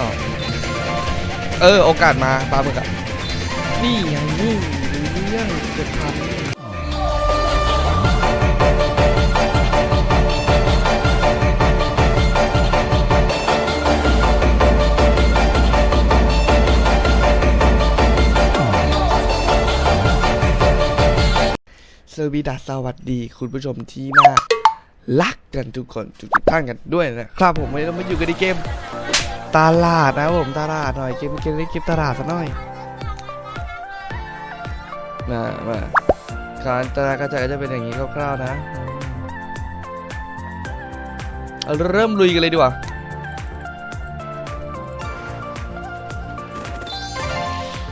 ออก เออ โอกาสมาปลาหมึกอะนี่ไงนี่รู้เรื่องเจ็ดพันสวีดัสวัสดี คุณผู้ชมที่น่ารักกันทุกคนทุกท่านกันด้วยนะครับ ผมวันนี้เรามาอยู่กันในเกม ตลาดนะผมตลาดหน่อยเกมเกมเล่นเกมตลาดซะหน่อยมามาการตลาดกระจายก็จะเป็นอย่างนี้คร่าวๆนะเริ่มลุยกันเลยดีกว่า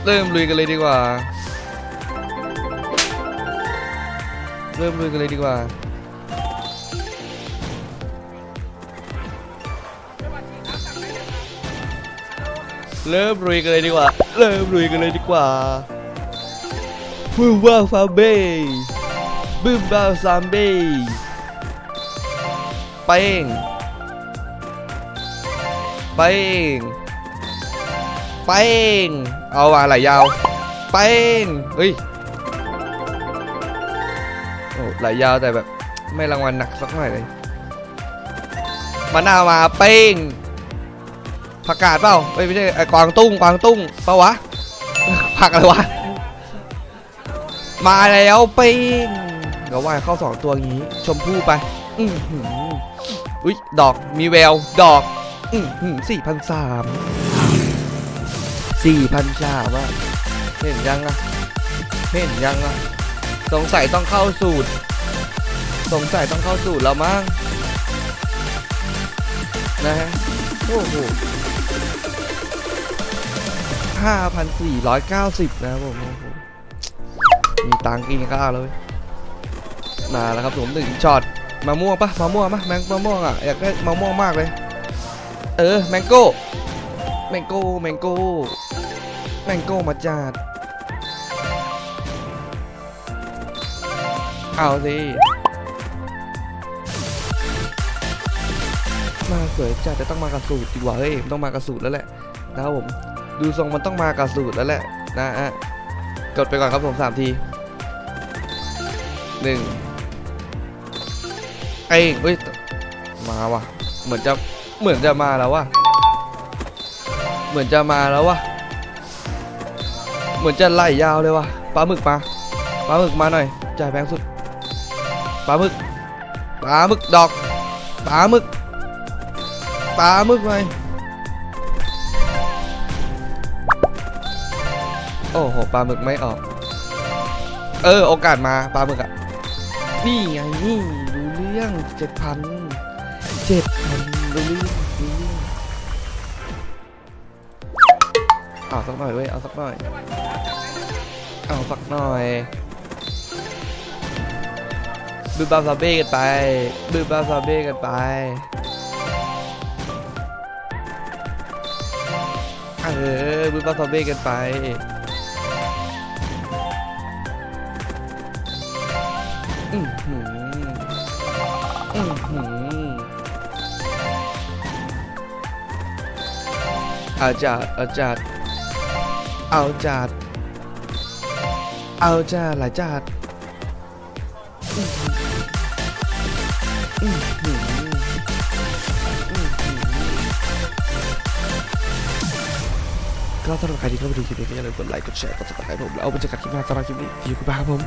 เริ่มลุยกันเลยดีกว่า เริ่มลุยกันเลยดีกว่า เริ่มลุยกันเลยดีกว่า เริ่มลุยกันเลยดีกว่าบูมบ้าฟาเบ้บูมบ้าซามเบ้ไปเองไปเองไปเองเอาว่าไหลยาวไปเองเฮ้ยโอ้ไหลยาวแต่แบบ ไม่รางวัลหนักสักหน่อยเลยมะนาวมาเป้ง ผักกาดเปล่าไม่ใช่ไอ้กวางตุ้งกวางตุ้งเปล่าวะ ผักอะไรวะ มาแล้วปิ้งเดี๋ยวว่ายเข้าสองตัวงี้ ชมพู่ไป อือหืออุ้ยดอกมีแวว ดอก อือหือสี่พันสามสี่พันสามอะเห็นยังอะเห็นยังอะสงสัยต้องเข้าสูตร สงสัยต้องเข้าสูตรแล้วมั้งนะฮะโอ้โห 5,490 นะครับผม มีตังกินข้าวเลยมาแล้วครับผมหนึ่งช็อตมะม่วงปะมะม่วงปะแมงมะม่วงอะอยากได้มะม่วงมากเลย เออแมงโก้แมงโก้แมงโก้แมงโก้มาจัดเอาสิมาสวยจัดจะต้องมากระสูตรดีกว่าเฮ้ยต้องมากระสูตรแล้วแหละนะครับผม ดูทรงมันต้องมากระสูตรแล้วแหละนะฮะกดไปก่อนครับผมสามทีหนึ่งเอ้เฮ้ย มาว่ะ เหมือนจะ เหมือนจะมาแล้วว่ะ เหมือนจะมาแล้วว่ะ เหมือนจะไล่ยาวเลยว่ะ ปลาหมึกมา ปลาหมึกมาหน่อย จ่ายแพงสุด ปลาหมึก ปลาหมึกดอก ปลาหมึก ปลาหมึกหน่อย โอ้โหปลาหมึกไม่ออก เออ โอกาสมาปลาหมึกอะนี่ไงนี่รู้เรื่องเจ็ดพันเจ็ดพันรู้เรื่องรู้เรื่องเอาสักหน่อยเว้ยเอาสักหน่อยเอาสักหน่อยบืบบาซาเบ้กันไปบืบบาซาเบ้กันไปเออบืบบาซาเบ้กันไป อือหืออือหือเอาจัดเอาจัดเอาจัดเอาจัดหลายจัดอื้อหืออื้อหืก็สำหรับใครที่เข้ามาดูคลิปนี้ก็อย่าลืมกดไลค์กดแชร์กดติดตามผมแล้วเอาไปเจอกันคลิปหน้าสำหรับคลิปนี้ที่คุณบ้าครับผม